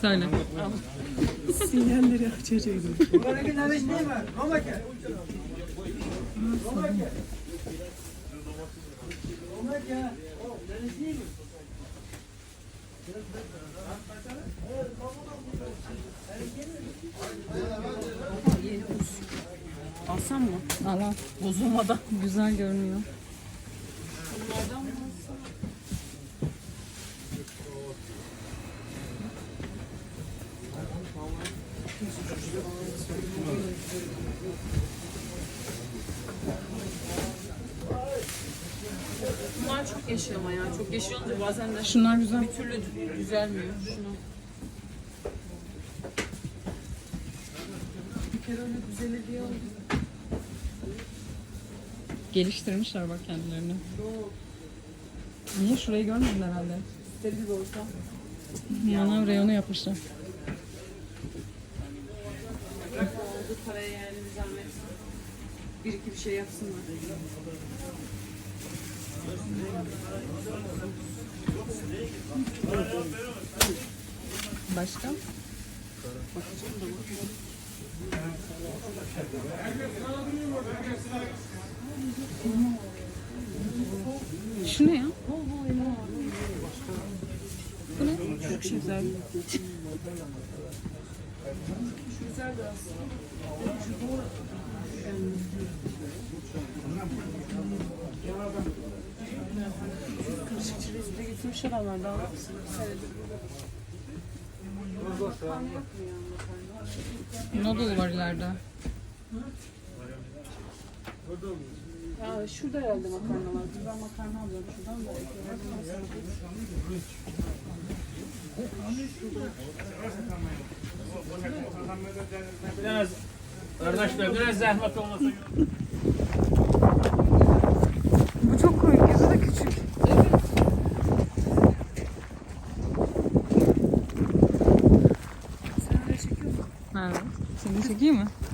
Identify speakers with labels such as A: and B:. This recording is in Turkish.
A: Söyle.
B: Sinyalleri açacaktım. Alsam mı?
A: Al al.
B: Bozulmadan.
A: Güzel görünüyor.
B: Bunlar çok yeşil ama ya. Çok yeşil olunca bazen de
A: Şunlar güzel.
B: bir türlü dü- düzelmiyor. Şunu. Bir kere öyle düzelir diye oldu.
A: Geliştirmişler bak kendilerini. Niye? Şurayı görmedin herhalde.
B: Steril bir ortam.
A: Manav reyonu yapmışlar.
B: Bırak oldu paraya yani bir zahmet. Bir iki bir şey yapsınlar.
A: Başka? Şu ne ya? Bu ne?
B: Çok güzel. Şu güzel de aslında. Çerezi de getirmiş adamlar daha.
A: Noodle var ileride.
B: Ya şurada herhalde makarna var. Ben makarna alıyorum şuradan da.
C: Biraz kardeşler biraz zahmet olmasın.
A: Ha. Seni çekeyim mi?